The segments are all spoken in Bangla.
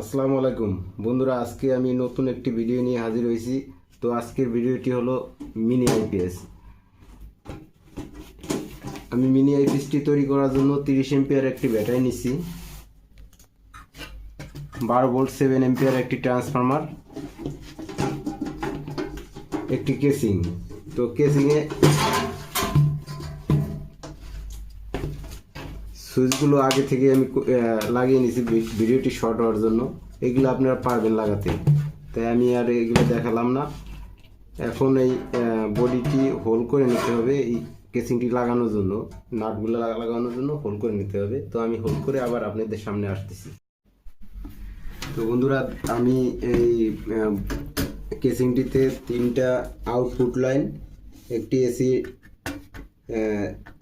আসসালামু আলাইকুম। বন্ধুরা, আজকে আমি নতুন একটি ভিডিও নিয়ে হাজির হয়েছি। তো আজকের ভিডিওটি হলো মিনি আইপিএস আমি মিনি আইপিএসটি তৈরি করার জন্য তিরিশ এমপিয়ার একটি ব্যাটারি নিচ্ছি। বারো ভোল্ট, সেভেন এমপিয়ার একটি ট্রান্সফরমার, একটি কেসিং। তো কেসিংয়ে সুইচগুলো আগে থেকে আমি লাগিয়ে নিয়েছি ভিডিওটি শর্ট হওয়ার জন্য। এগুলো আপনারা পারবেন লাগাতে। তাই আমি আর এগুলো দেখালাম না। এখন এই বডিটি হোল করে নিতে হবে এই কেসিংটি লাগানোর জন্য। নাটগুলো লাগানোর জন্য হোল করে নিতে হবে। তো আমি হোল করে আবার আপনাদের সামনে আসতেছি। তো বন্ধুরা, আমি এই কেসিংটিতে তিনটা আউটপুট লাইন একটি এসি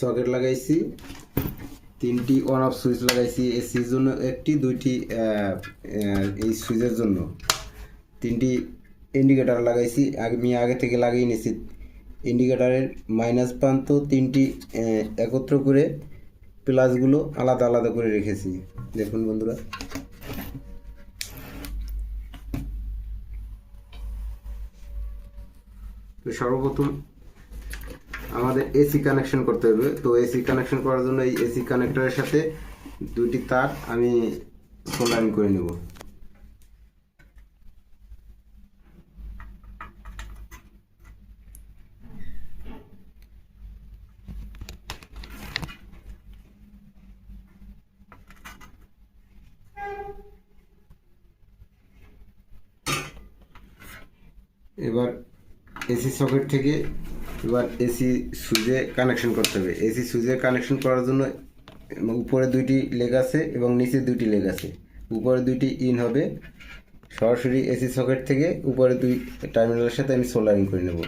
সকেট লাগাইছি। তিনটি অন অফ সুইচ লাগাইছি এসির জন্য একটি, দুইটি এই সুইচের জন্য। তিনটি ইন্ডিকেটার লাগাইছি আমি আগে থেকে লাগিয়ে নিয়েছি। ইন্ডিকেটারের মাইনাস প্রান্ত তিনটি একত্র করে প্লাসগুলো আলাদা আলাদা করে রেখেছি। দেখুন বন্ধুরা। তো সর্বপ্রথম আমাদের এসি কানেকশন করতে হবে। তো এসি কানেকশন করার জন্য এই এসি কানেক্টরের সাথে দুটি তার আমি সোল্ডারিং করে নেব। এবার এসি সকেট থেকে এবার এসি সুইচে কানেকশন করতে হবে। এসি সুইচে কানেকশন করার জন্য উপরে দুইটি লেগ আছে এবং নিচে দুইটি লেগ আছে। উপরে দুইটি ইন হবে। সরাসরি এসি সকেট থেকে উপরে দুই টার্মিনালের সাথে আমি সোল্ডারিং করে নেব।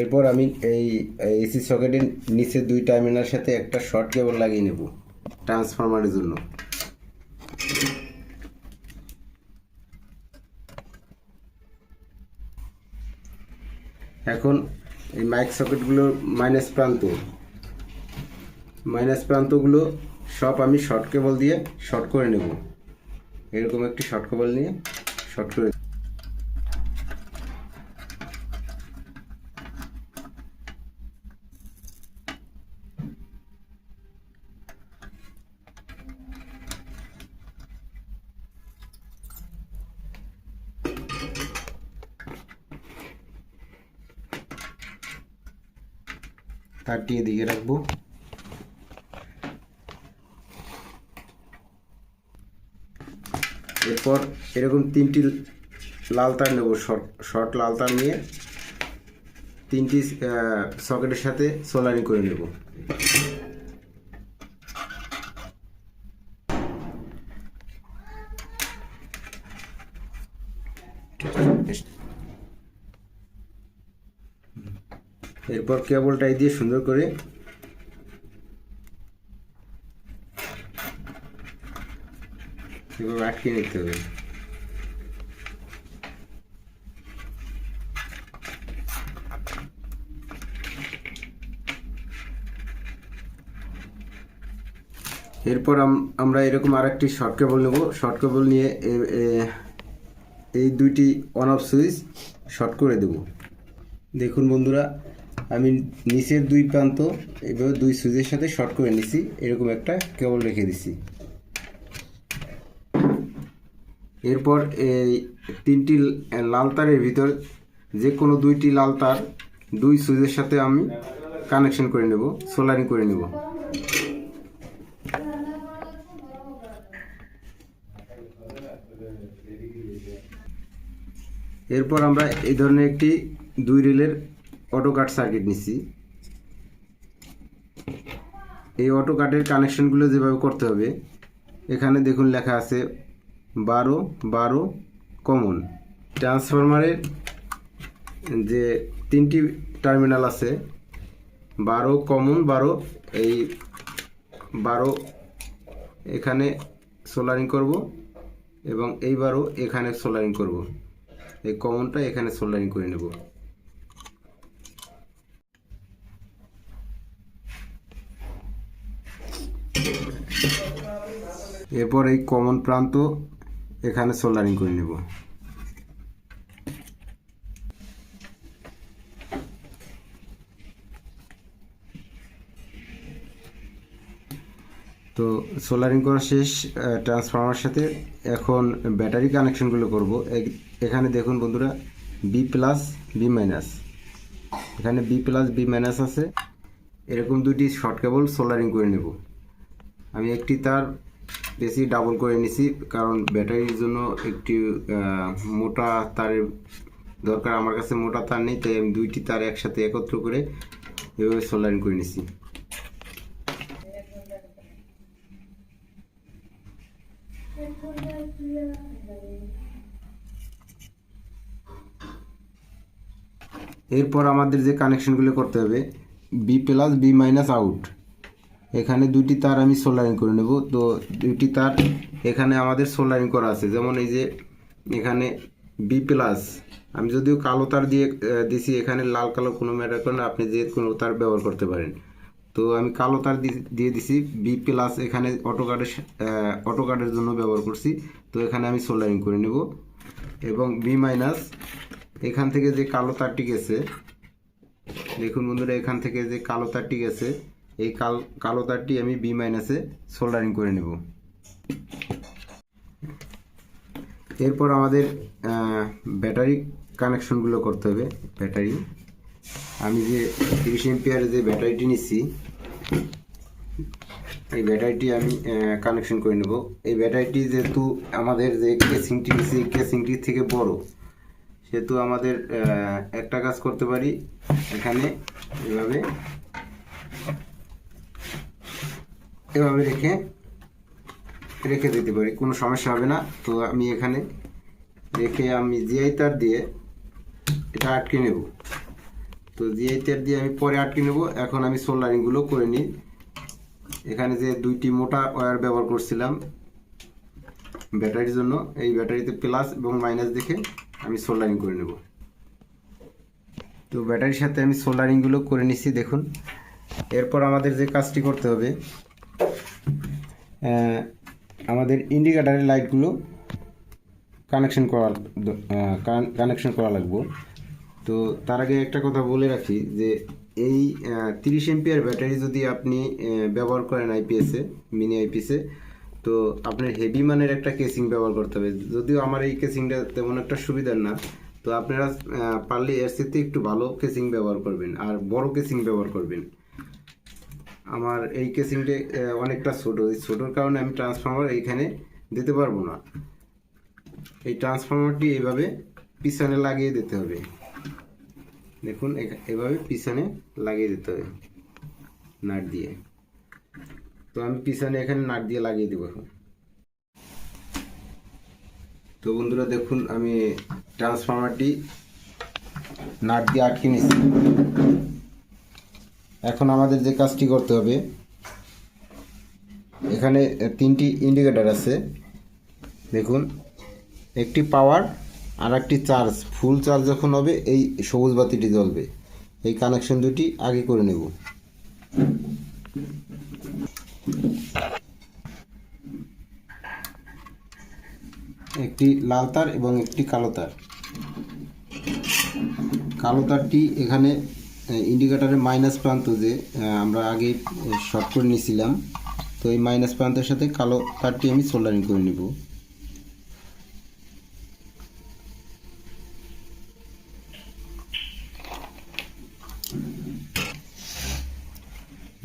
এরপর আমি এই এসি সকেটের নিচে দুই টার্মিনালের সাথে একটা শর্ট কেবল লাগিয়ে নেব ট্রান্সফরমারের জন্য। এখন এই মাইক সকেটগুলোর মাইনাস প্রান্ত। মাইনাস প্রান্তগুলো সব আমি শর্ট কেবল দিয়ে শর্ট করে নেব। এরকম একটি শর্ট কেবল নিয়ে শর্ট করে তারটি এদিকে রাখব। এরপর এরকম তিনটি লাল তার নেব, শর্ট শর্ট লাল তার নিয়ে তিনটি সকেটের সাথে সোলারিং করে নেব। এরপর কেবলটা এই দিয়ে সুন্দর করে আটকে নিতে হবে। এরপর আম- আমরা এরকম আরেকটি শর্ট কেবল নেব। শর্ট কেবল নিয়ে এই দুইটি অন অফ সুইচ শর্ট করে দেব। দেখুন বন্ধুরা আমি নিচের দুই প্রান্ত, এভাবে দুই সুইচের সাথে শর্ট করে নিছি, এরকম একটা কেবল রেখে দিছি। এরপর এই তিনটি লাল তারের ভিতর যে কোনো দুইটি লাল তার দুই সুইচের সাথে আমি কানেকশন করে নেব সোলারিং করে নেব। এরপর আমরা এই ধরনের একটি দুই রিলের অটো কাট সার্কিট নিচ্ছি এই অটো কাটের কানেকশনগুলো যেভাবে করতে হবে, এখানে দেখুন লেখা আছে, বারো বারো কমন ট্রান্সফরমারের যে তিনটি টার্মিনাল আছে, বারো কমন বারো, এই বারো এখানে সোলারিং করব এবং এইবারও এখানে সোলারিং করব। এই কমনটা এখানে সোল্ডারিং করে নেব। এরপর এই কমন প্রান্ত এখানে সোল্ডারিং করে নেব। তো সোলারিং করা শেষ ট্রান্সফর্মার সাথে এখন ব্যাটারি কানেকশনগুলো করব। এখানে দেখুন বন্ধুরা বি প্লাস বি মাইনাস এখানে বি প্লাস বি মাইনাস আছে। এরকম দুটি শর্ট কেবল সোলারিং করে নেব। আমি একটি তার বেশি ডাবল করে নিছি, কারণ ব্যাটারির জন্য একটি মোটা তারের দরকার। আমার কাছে মোটা তার নেই, তাই আমি দুইটি তার একসাথে একত্র করে এভাবে সোলারিং করে নিছি। এরপর আমাদের যে কানেকশনগুলো করতে হবে B plus B minus out এখানে দুইটি তার আমি সোল্ডারিং করে নেব। তো দুইটি তার এখানে আমাদের সোল্ডারিং করা আছে। যেমন এই যে এখানে বি প্লাস আমি যদিও কালো তার দিয়ে দিছি, এখানে লাল, কালো কোনো ম্যাটার করে না। আপনি যে কোনো তার ব্যবহার করতে পারেন। তো আমি কালো তার দিয়ে দিছি। বি প্লাস এখানে অটো কার্ডের অটো কার্ডের জন্য ব্যবহার করছি। তো এখানে আমি সোল্ডারিং করে নেব। এবং বি মাইনাস এখান থেকে যে কালো তারটি গেছে, দেখুন বন্ধুরা, এখান থেকে যে কালো তারটি গেছে এই কাল, কালো তারটি আমি বি মাইনাসে সোল্ডারিং করে নেব। এরপর আমাদের ব্যাটারি কানেকশনগুলো করতে হবে ব্যাটারি আমি যে তিরিশ এমপিয়ারের যে ব্যাটারিটি নিচ্ছি, এই ব্যাটারিটি আমি কানেকশন করে নেব। এই ব্যাটারিটি যেহেতু আমাদের যে কেসিংটি নিচ্ছি কেসিংটির থেকে বড়, সেহেতু আমাদের একটা কাজ করতে পারি। এখানে এভাবে এভাবে রেখে রেখে দিতে পারি, কোনো সমস্যা হবে না। তো আমি এখানে রেখে আমি জিআই তার দিয়ে এটা আটকে নেব। তো জিআই তার দিয়ে আমি পরে আটকে নেব। এখন আমি সোল্ডারিংগুলো করে নিই। এখানে যে দুইটি মোটা ওয়্যার ব্যবহার করছিলাম ব্যাটারির জন্য, এই ব্যাটারিতে প্লাস এবং মাইনাস দেখে আমি সোল্ডারিং করে নেব। তো ব্যাটারির সাথে আমি সোল্ডারিংগুলো করে নিচ্ছি, দেখুন। এরপর আমাদের যে কাজটি করতে হবে আমাদের ইন্ডিকেটারের লাইটগুলো কানেকশন করা কানেকশন করা লাগবে। তো তার আগে একটা কথা বলে রাখি যে, এই তিরিশ এমপিয়ার ব্যাটারি যদি আপনি ব্যবহার করেন আইপিএসে মিনি আইপিএসে তো আপনার হেভি মানের একটা কেসিং ব্যবহার করতে হবে। যদিও আমার এই কেসিংটা তেমন একটা সুবিধার না, তো আপনারা পারলে এর সাথে একটু ভালো কেসিং ব্যবহার করবেন, আর বড় কেসিং ব্যবহার করবেন। আমার এই কেসিংটা অনেকটা ছোট। এই ছোটোর কারণে আমি ট্রান্সফর্মার এইখানে দিতে পারব না। এই ট্রান্সফর্মারটি এইভাবে পিছনে লাগিয়ে দিতে হবে। দেখুন এভাবে পিছনে লাগিয়ে দিতে হবে নাট দিয়ে। তো আমি পিছনে এখানে নাট দিয়ে লাগিয়ে দেবো তো বন্ধুরা, দেখুন, আমি ট্রান্সফর্মারটি নাট দিয়ে আটকে নিচ্ছি এখন আমাদের যে কাজটি করতে হবে, এখানে তিনটি ইন্ডিকেটার আছে। দেখুন, একটি পাওয়ার আর একটি চার্জ ফুল চার্জ যখন হবে, এই সবুজ বাতিটি জ্বলবে। এই কানেকশন দুটি আগে করে নেব। একটি লাল তার এবং একটি কালো তার। কালো তারটি এখানে ইন্ডিকেটারের মাইনাস প্রান্ত যে আমরা আগে শর্ট করে নিয়েছিলাম। তো এই মাইনাস প্রান্তের সাথে কালো তারটি আমি সোল্ডারিং করে নেব।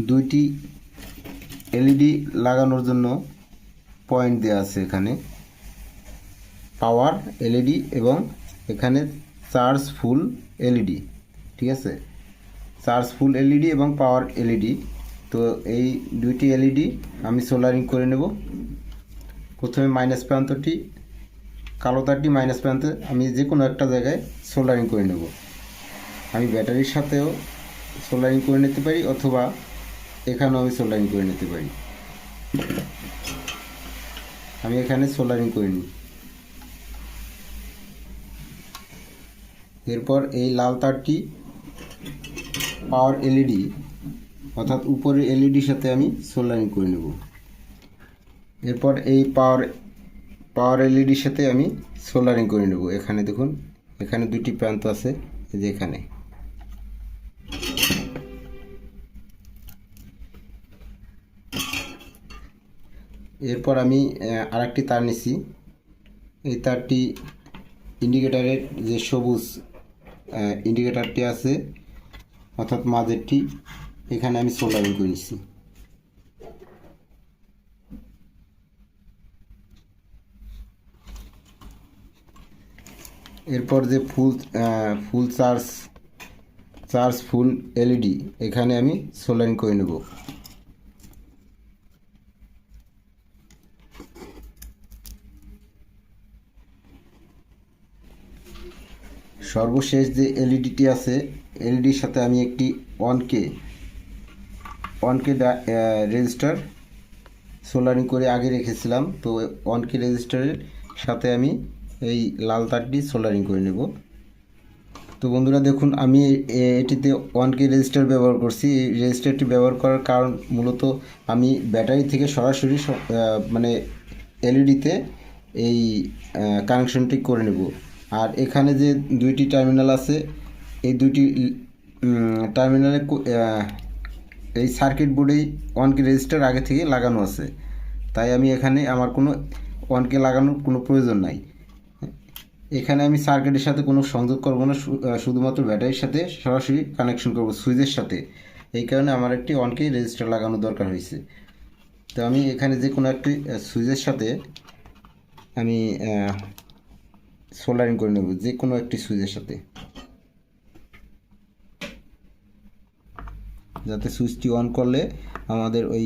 দুইটি এলইডি লাগানোর জন্য পয়েন্ট দেওয়া আছে এখানে। পাওয়ার এলইডি এবং এখানে চার্জ ফুল এলইডি ঠিক আছে? চার্জ ফুল এলইডি এবং পাওয়ার এলইডি। তো এই দুইটি এলইডি আমি সোলারিং করে নেব। প্রথমে মাইনাস প্রান্তটি, কালো তারটি মাইনাস প্রান্তে আমি যে কোনো একটা জায়গায় সোল্ডারিং করে নেব। আমি ব্যাটারির সাথেও সোল্ডারিং করে নিতে পারি অথবা এখানেও আমি সোল্ডারিং করে নিতে পারি। আমি এখানে সোল্ডারিং করে নিই। এরপর এই লাল তারটি পাওয়ার এলইডি, অর্থাৎ উপরের এলইডির সাথে আমি সোল্ডারিং করে নেব। এরপর এই পাওয়ার পাওয়ার এলইডির সাথে আমি সোল্ডারিং করে নেব। এখানে দেখুন, এখানে দুটি প্রান্ত আছে, এই যে এখানে। এরপর আমি আরেকটি তার নিছি। এই তারটি ইন্ডিকেটারের যে সবুজ ইন্ডিকেটারটি আছে অর্থাৎ মাঝেরটি এখানে আমি সোল্ডারিং করে নিচ্ছি এরপর যে full full charge charge full LED, এখানে আমি সোল্ডারিং করে নেব। সর্বশেষ যে এলইডিটি আছে এলইডির সাথে আমি একটি one K one K resistor soldering করে আগে রেখেছিলাম। তো ওয়ান কে রেজিস্টারের সাথে আমি এই লাল তারটি সোল্ডারিং করে নেব। তো বন্ধুরা দেখুন, আমি এটিতে ওয়ান কে রেজিস্টার ব্যবহার করছি। এই রেজিস্টারটি ব্যবহার করার কারণ মূলত আমি ব্যাটারি থেকে সরাসরি মানে এলইডিতে এই কানেকশনটি করে নেব। আর এখানে যে দুইটি টার্মিনাল আছে এই দুটি টার্মিনালে এই সার্কিট বোর্ডেই ওয়ান কে রেজিস্টার আগে থেকে লাগানো আছে। তাই আমি এখানে আমার কোনো ওয়ান কে লাগানোর কোনো প্রয়োজন নাই। এখানে আমি সার্কিটের সাথে কোনো সংযোগ করব না শুধুমাত্র ব্যাটারির সাথে সরাসরি কানেকশন করব সুইচের সাথে। এই কারণে আমার একটি ওয়ান কে রেজিস্টার লাগানো দরকার হয়েছে। তো আমি এখানে যে কোনো একটি সুইচের সাথে আমি সোল্ডারিং করে নেব, যে কোনো একটি সুইচের সাথে। যাতে সুইচটি অন করলে আমাদের ওই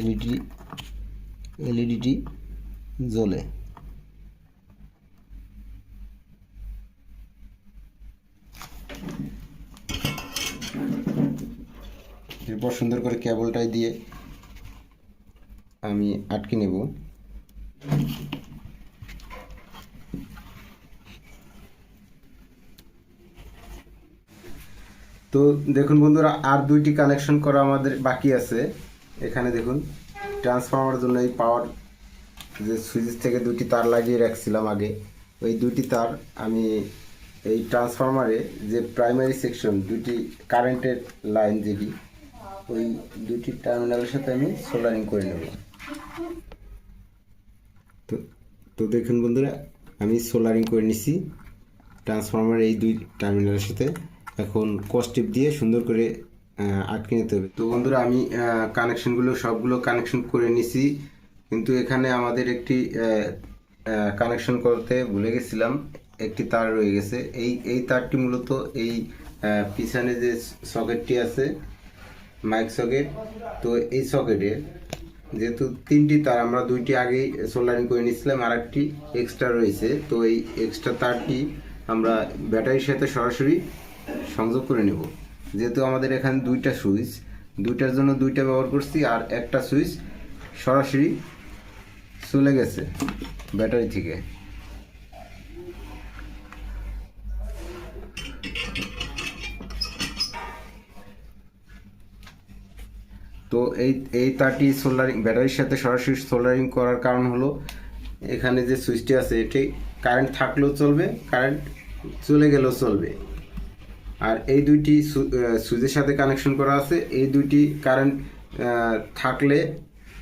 এলইডি, এলইডিটি জ্বলে। এরপর সুন্দর করে কেবলটাই দিয়ে আমি আটকে নেব। তো দেখুন বন্ধুরা, আর দুইটি কানেকশন করা আমাদের বাকি আছে। এখানে দেখুন ট্রান্সফর্মার জন্য এই পাওয়ার যে সুইচ থেকে দুটি তার লাগিয়ে রাখছিলাম আগে। ওই দুটি তার আমি এই ট্রান্সফর্মারে যে প্রাইমারি সেকশন দুটি কারেন্টের লাইন যেটি, ওই দুটি টার্মিনালের সাথে আমি সোল্ডারিং করে নেব। তো তো দেখুন বন্ধুরা, আমি সোল্ডারিং করে নিছি ট্রান্সফরমার এই দুই টার্মিনালের সাথে। এখন কস্টিপ দিয়ে সুন্দর করে আটকে নিতে হবে। তো বন্ধুরা, আমি কানেকশনগুলো সবগুলো কানেকশন করে নিছি। কিন্তু এখানে আমাদের একটি কানেকশন করতে ভুলে গেছিলাম। একটি তার রয়ে গেছে। এই এই তারটি মূলত এই পিছনে যে সকেটটি আছে মাইক সকেট তো এই সকেটের যেহেতু তিনটি তার, আমরা দুইটি আগেই সোল্ডারিং করে নিয়েছিলাম আর একটি এক্সট্রা রয়েছে। তো এই এক্সট্রা তারটি আমরা ব্যাটারির সাথে সরাসরি সংযোগ করে নেব। যেহেতু আমাদের এখানে দুইটা সুইচ, দুইটার জন্য দুইটা ব্যবহার করছি আর একটা সুইচ সরাসরি চলে গেছে ব্যাটারি থেকে। তো এই এই তারটি সোল্ডারিং ব্যাটারির সাথে সরাসরি সোল্ডারিং করার কারণ হলো এখানে যে সুইচটি আছে, এটি কারেন্ট থাকলেও চলবে কারেন্ট চলে গেলেও চলবে। আর এই দুইটি সুইচের সাথে কানেকশন করা আছে। এই দুইটি কারেন্ট থাকলে,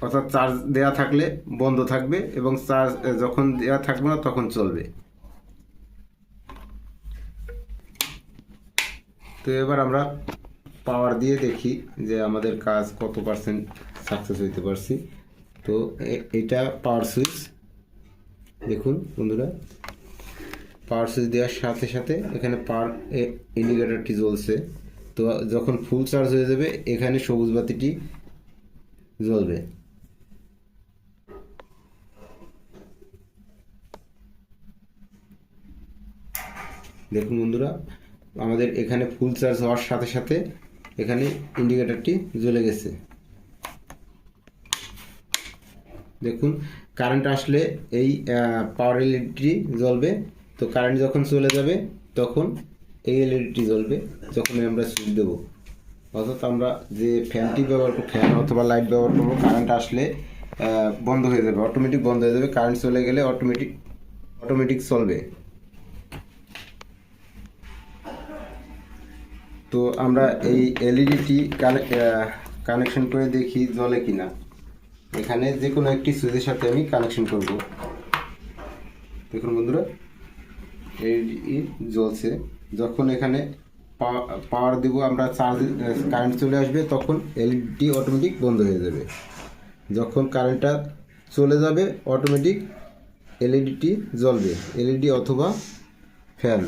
অর্থাৎ চার্জ দেওয়া থাকলে বন্ধ থাকবে এবং চার্জ যখন দেওয়া থাকবে না তখন চলবে। তো এবার আমরা পাওয়ার দিয়ে দেখি যে আমাদের কাজ কত পার্সেন্ট সাকসেস হইতে পারছি। তো এটা পাওয়ার সুইচ দেখুন বন্ধুরা। সুইচ দেওয়ার সাথে সাথে এখানে পাওয়ার ইন্ডিকেটরটি জ্বলছে। তো যখন ফুল চার্জ হয়ে যাবে, এখানে সবুজ বাতিটি জ্বলবে। দেখুন বন্ধুরা, আমাদের এখানে ফুল চার্জ হওয়ার সাথে সাথে এখানে ইন্ডিকেটরটি জ্বলে গেছে। দেখুন কারেন্ট আসলে এই পাওয়ার এলইডিটি জ্বলবে। তো কারেন্ট যখন চলে যাবে, তখন এই এলইডিটি জ্বলবে যখন আমরা সুইচ দেবো। অর্থাৎ আমরা যে ফ্যানটি ব্যবহার করব ফ্যান অথবা লাইট ব্যবহার করব কারেন্ট আসলে বন্ধ হয়ে যাবে অটোমেটিক বন্ধ হয়ে যাবে। কারেন্ট চলে গেলে অটোমেটিক অটোমেটিক চলবে। তো আমরা এই এলইডিটি কানেকশন করে দেখি জ্বলে কিনা। এখানে যে কোনো একটি সুইচের সাথে আমি কানেকশন করব। দেখুন বন্ধুরা। এলইডি জ্বলছে। যখন এখানে পাওয়ার দেব, আমরা চার্জ কারেন্ট চলে আসবে, তখন এলইডি অটোমেটিক বন্ধ হয়ে যাবে। যখন কারেন্টটা চলে যাবে অটোমেটিক এলইডিটি জ্বলবে এলইডি অথবা ফ্যান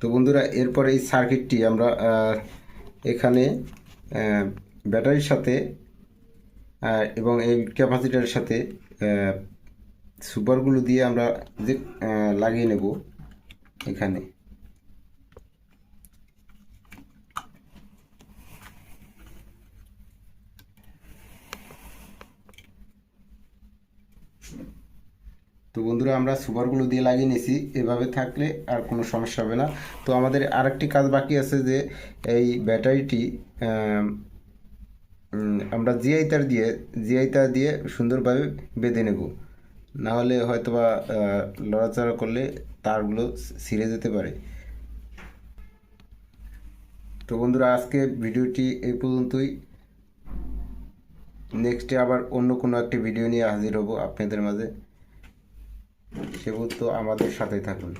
তো বন্ধুরা, এরপর এই সার্কিটটি আমরা এখানে ব্যাটারির সাথে এবং এই ক্যাপাসিটারের সাথে সুপারগুলো দিয়ে আমরা যে লাগিয়ে নেব এখানে। তো বন্ধুরা আমরা সুপারগুলো দিয়ে লাগিয়ে নিয়েছি। এভাবে থাকলে আর কোনো সমস্যা হবে না। তো আমাদের আরেকটি কাজ বাকি আছে যে এই ব্যাটারিটি আমরা জিআই তার দিয়ে জিআই তার দিয়ে সুন্দরভাবে বেঁধে নেব। না হলে হয়তোবা আহ, লড়াচড়া করলে তারগুলো ছিঁড়ে যেতে পারে। তো বন্ধুরা আজকে ভিডিওটি এই পর্যন্তই। নেক্সটে আবার অন্য কোনো একটি ভিডিও নিয়ে হাজির হব আপনাদের মাঝে। সে তো আমাদের সাথে থাকুন।